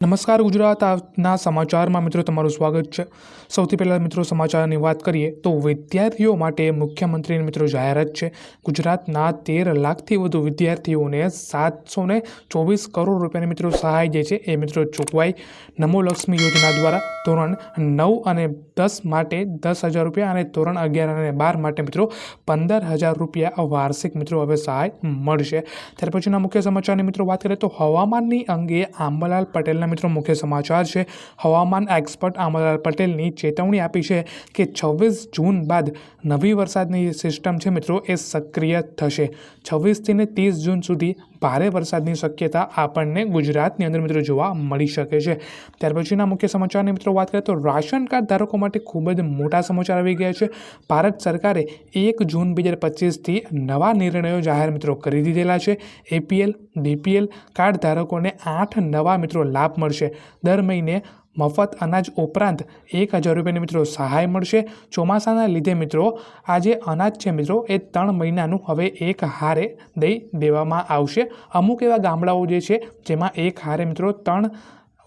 નમસ્કાર ગુજરાત આજના સમાચારમાં મિત્રો તમારું સ્વાગત છે. સૌથી પહેલાં મિત્રો સમાચારની વાત કરીએ તો વિદ્યાર્થીઓ માટે મુખ્યમંત્રીની મિત્રો જાહેરાત છે. ગુજરાતના તેર લાખથી વધુ વિદ્યાર્થીઓને સાતસો ને ચોવીસ કરોડ રૂપિયાની મિત્રો સહાય જે છે એ મિત્રો ચૂકવાઈ નમો લક્ષ્મી યોજના દ્વારા ધોરણ નવ અને દસ માટે દસ હજાર રૂપિયા અને ધોરણ અગિયાર અને બાર માટે મિત્રો પંદર હજાર રૂપિયા વાર્ષિક મિત્રો હવે સહાય મળશે. ત્યાર પછીના મુખ્ય સમાચારની મિત્રો વાત કરીએ તો હવામાનની અંગે આંબાલાલ પટેલના મિત્રો, મુખ્ય સમાચાર છે. હવામાન એક્સપર્ટ અમરલાલ પટેલની ચેતવણી આપી છે કે છવ્વીસ જૂન બાદ નવી વરસાદની સિસ્ટમ છે મિત્રો, એ સક્રિય થશે. છવ્વીસથી ને ત્રીસ જૂન સુધી ભારે વરસાદની શક્યતા આપણને ગુજરાતની અંદર મિત્રો જોવા મળી શકે છે. ત્યાર પછીના મુખ્ય સમાચારની મિત્રો વાત કરીએ તો રાશન કાર્ડ ધારકો માટે ખૂબ જ મોટા સમાચાર આવી ગયા છે. ભારત સરકારે એક જૂન બે હજાર પચીસથી નવા નિર્ણયો જાહેર મિત્રો કરી દીધેલા છે. એપીએલ ડીપીએલ કાર્ડ ધારકોને આઠ નવા મિત્રો લાભ મળશે. દર મહિને મફત અનાજ ઉપરાંત એક હજાર રૂપિયાની મિત્રો સહાય મળશે. ચોમાસાના લીધે મિત્રો આ જે અનાજ છે મિત્રો, એ ત્રણ મહિનાનું હવે એક હારે દઈ દેવામાં આવશે. અમુક એવા ગામડાઓ જે છે, જેમાં એક હારે મિત્રો ત્રણ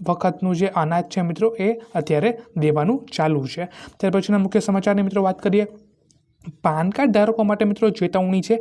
વખતનું જે અનાજ છે મિત્રો, એ અત્યારે દેવાનું ચાલુ છે. ત્યાર પછીના મુખ્ય સમાચારની મિત્રો વાત કરીએ. પાન કાર્ડ ધારકો માટે મિત્રો ચેતવણી છે.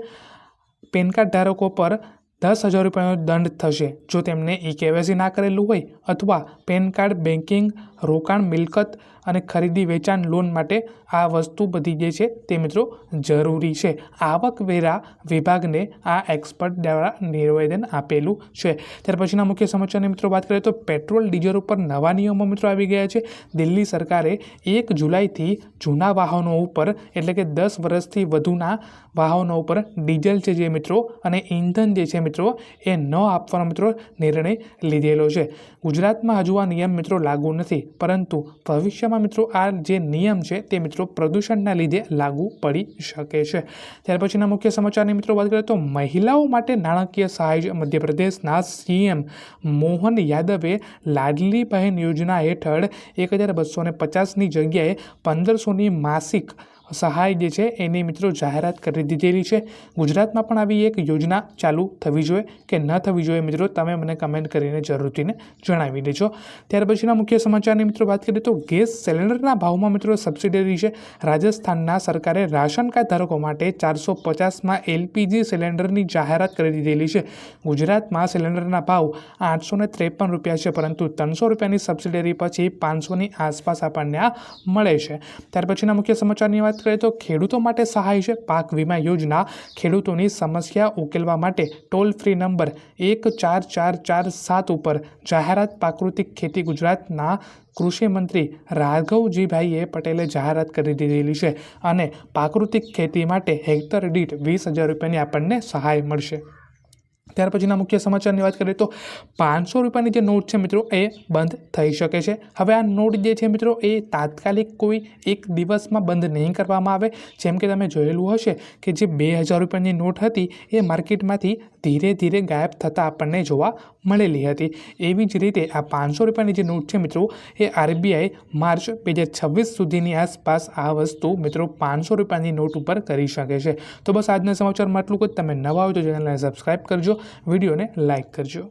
પેન કાર્ડ ધારકો પર દસ હજાર રૂપિયાનો દંડ થશે. જો તેમને ઈ કેવાયસી ના કરેલું હોય અથવા પેન કાર્ડ બેન્કિંગ રોકાણ, મિલકત અને ખરીદી વેચાણ લોન માટે આ વસ્તુ બધી જે છે તે મિત્રો જરૂરી છે. આવકવેરા વિભાગને આ એક્સપર્ટ દ્વારા નિવેદન આપેલું છે. ત્યાર પછીના મુખ્ય સમાચારની મિત્રો વાત કરીએ તો પેટ્રોલ, ડીઝલ ઉપર નવા નિયમો મિત્રો આવી ગયા છે. દિલ્હી સરકારે એક જુલાઈથી જૂના વાહનો ઉપર, એટલે કે દસ વર્ષથી વધુના વાહનો ઉપર ડીઝલ છે જે મિત્રો અને ઇંધન જે છે મિત્રો એ ન આપવાનો મિત્રો નિર્ણય લીધેલો છે. ગુજરાતમાં હજુ આ નિયમ મિત્રો લાગુ નથી. પરંતુ ભવિષ્યમાં મિત્રો આ જે નિયમ છે તે મિત્રો પ્રદૂષણના લીધે લાગુ પડી શકે છે. ત્યાર પછીના મુખ્ય સમાચારની મિત્રો વાત કરીએ તો મહિલાઓ માટે નાણાકીય સહાય મધ્યપ્રદેશના સીએમ મોહન યાદવે લાડલી બહેન યોજના હેઠળ એક હજાર બસો ને પચાસની જગ્યાએ પંદરસોની માસિક સહાય જે છે એની મિત્રો જાહેરાત કરી દીધેલી છે. ગુજરાતમાં પણ આવી એક યોજના ચાલુ થવી જોઈએ કે ન થવી જોઈએ મિત્રો તમે મને કમેન્ટ કરીને જરૂરથીને જણાવી દેજો. ત્યાર પછીના મુખ્ય સમાચારની મિત્રો વાત કરીએ તો ગેસ સિલિન્ડરના ભાવમાં મિત્રો સબસિડરી છે. રાજસ્થાનના સરકારે રાશન કાર્ડ ધારકો માટે ચારસો પચાસમાં એલપીજી સિલિન્ડરની જાહેરાત કરી દીધેલી છે. ગુજરાતમાં સિલિન્ડરના ભાવ આઠસો ને ત્રેપન રૂપિયા છે, પરંતુ ત્રણસો રૂપિયાની સબસિડરી પછી પાંચસોની આસપાસ આપણને આ મળે છે. ત્યાર પછીના મુખ્ય સમાચારની વાત કરીએ તો ખેડૂતો માટે સહાય છે. પાક વીમા યોજના ખેડૂતોની સમસ્યા ઉકેલવા માટે ટોલ ફ્રી નંબર એક ચાર ચાર ચાર સાત ઉપર જાહેરાત પ્રાકૃતિક ખેતી ગુજરાતના કૃષિ મંત્રી રાઘવજીભાઈએ પટેલે જાહેરાત કરી દીધેલી છે અને પ્રાકૃતિક ખેતી માટે હેક્ટર દીઠ વીસ હજાર રૂપિયાની આપણને સહાય મળશે. ત્યાર પછીના મુખ્ય સમાચારની વાત કરીએ તો પાંચસો રૂપિયાની જે નોટ છે મિત્રો એ બંધ થઈ શકે છે. હવે આ નોટ જે છે મિત્રો એ તાત્કાલિક કોઈ એક દિવસમાં બંધ નહીં કરવામાં આવે. જેમ કે તમે જોયેલું હશે કે જે બે હજાર રૂપિયાની નોટ હતી એ માર્કેટમાંથી ધીરે ધીરે ગાયબ થતાં આપણને જોવા મળેલી હતી. એવી જ રીતે આ પાંચસો રૂપિયાની જે નોટ છે મિત્રો, એ આરબીઆઈ માર્ચ બે હજાર છવ્વીસ સુધીની આસપાસ આ વસ્તુ મિત્રો પાંચસો રૂપિયાની નોટ ઉપર કરી શકે છે. તો બસ આજના સમાચારમાં આટલું જ. તમે નવા હોય તો ચેનલને સબસ્ક્રાઈબ કરજો, વિડીયોને લાઇક કરજો.